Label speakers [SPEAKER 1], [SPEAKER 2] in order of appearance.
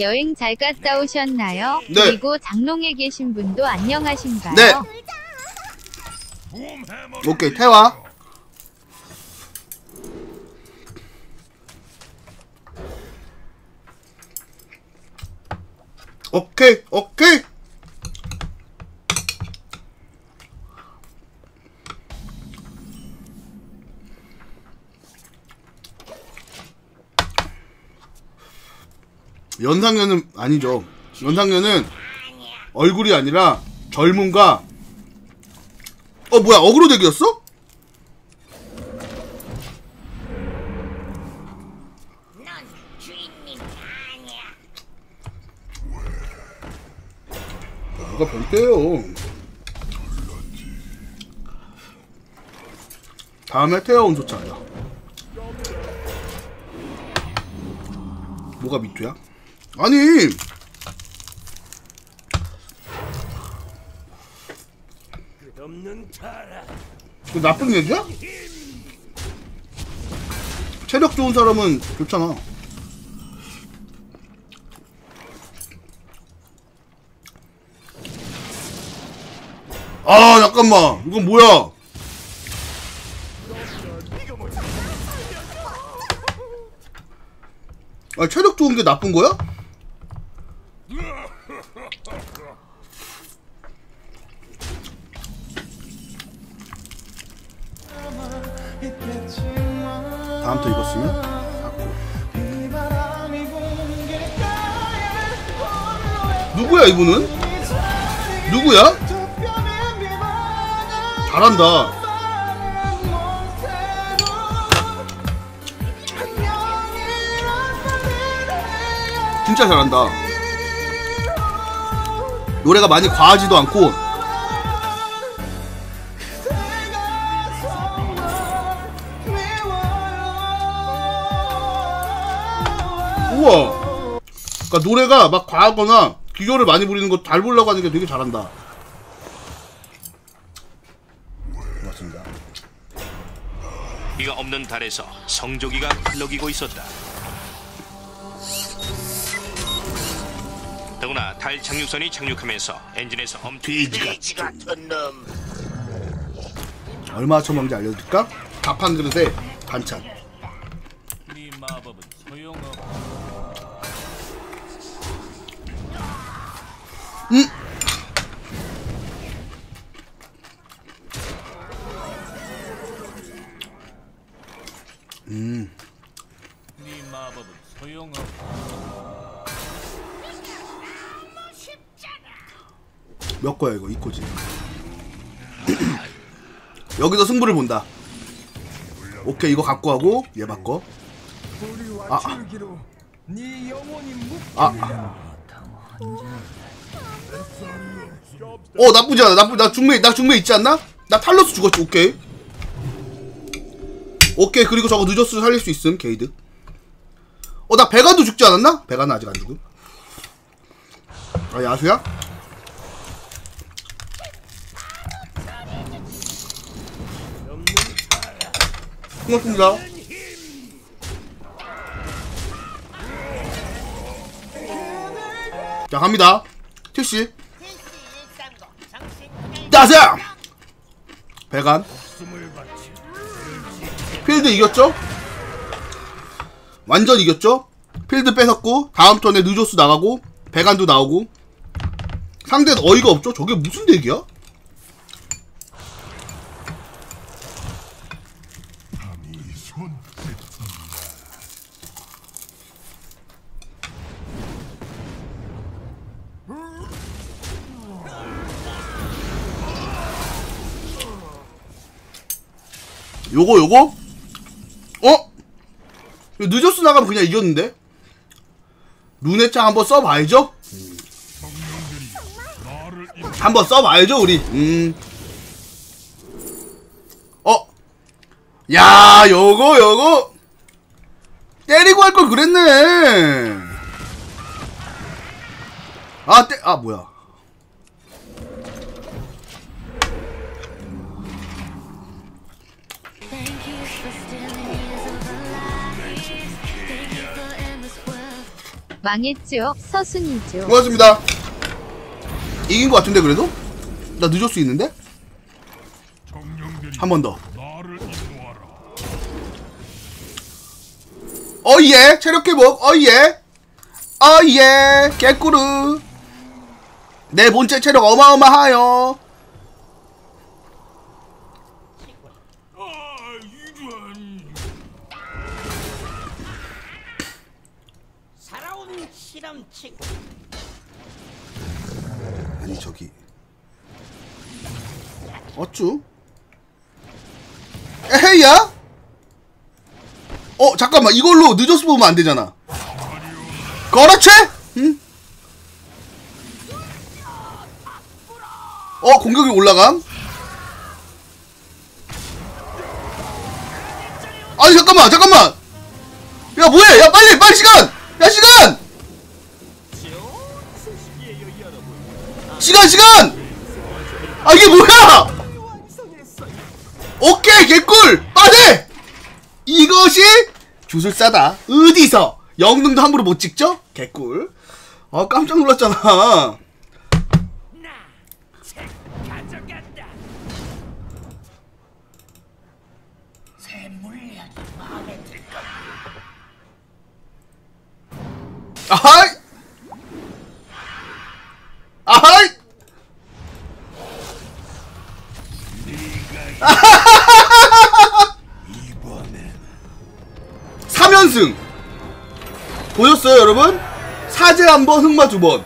[SPEAKER 1] 여행 잘 갔다 오셨나요?
[SPEAKER 2] 네.
[SPEAKER 1] 그리고 장롱에 계신 분도 안녕하신가요?
[SPEAKER 2] 네. 오케이 태화 오케이 오케이 연상녀는 아니죠 연상녀는 얼굴이 아니라 젊음과 어 뭐야 어그로 덱이었어? 누가 변태요 다음에 태어온 조차야 뭐가 미투야? 아니 그 나쁜 얘기야? 체력 좋은 사람은 좋잖아. 아 잠깐만 이건 뭐야? 아 체력 좋은 게 나쁜 거야? 누구야 이분은? 누구야? 잘한다 진짜 잘한다 노래가 많이 과하지도 않고 우와. 그러니까 노래가 막 과하거나 기교를 많이 부리는 거 잘 보려고 하는 게 되게 잘한다. 고맙습니다.
[SPEAKER 3] 비가 없는 달에서 성조기가 흘러기고 있었다. 더구나 달 착륙선이 착륙하면서 엔진에서 엄청
[SPEAKER 2] 돼지 같은 놈. 얼마 처먹는지 알려줄까? 밥한 그릇에 반찬
[SPEAKER 4] 네 마법은 소용없.
[SPEAKER 2] 몇 거야 이거 이코지 여기서 승부를 본다 오케이 이거 갖고 하고 얘 바꿔 아, 아. 아. 어 나쁘지 않아 나쁘 나 중매 나 중매 있지 않나? 나 탈로스 죽었지 오케이 오케이 그리고 저거 늦었을 살릴 수 있음 게이드 어나 베가도 죽지 않았나? 베가는 아직 안 죽음 아 야수야? 고맙습니다. 자 갑니다. 택시. 따자. 배관. 필드 이겼죠? 완전 이겼죠? 필드 뺏었고 다음 턴에 느조스 나가고 배관도 나오고 상대는 어이가 없죠? 저게 무슨 덱이야? 요거 요거? 어? 늦었어 나가면 그냥 이겼는데? 루네창 한번 써봐야죠? 한번 써봐야죠 우리 음. 어? 야 요거 요거 때리고 할 걸 그랬네 아, 때, 아, 뭐야.
[SPEAKER 1] 망했죠. 서순이죠.
[SPEAKER 2] 고맙습니다. 이긴 것 같은데 그래도? 나 늦을 수 있는데? 한 번 더. 어예 체력 회복 어예 어예 개꾸르 내 본체 체력 어마어마하여
[SPEAKER 5] 실험치
[SPEAKER 2] 아니 저기. 어쭈? 에헤이야? 어 잠깐만. 이걸로 늦어서 보면 안 되잖아. 그렇지? 응? 어 공격이 올라감? 아니 잠깐만 잠깐만! 야 뭐해? 야 빨리 빨리 시간! 야 시간 시간 시간! 아 이게 뭐야? 오케이 개꿀! 빠세 이것이 주술사다. 어디서? 영능도 함부로 못 찍죠? 개꿀. 아 깜짝 놀랐잖아. 아하이 연승 보셨어요 여러분? 사제 한번 흑마 두번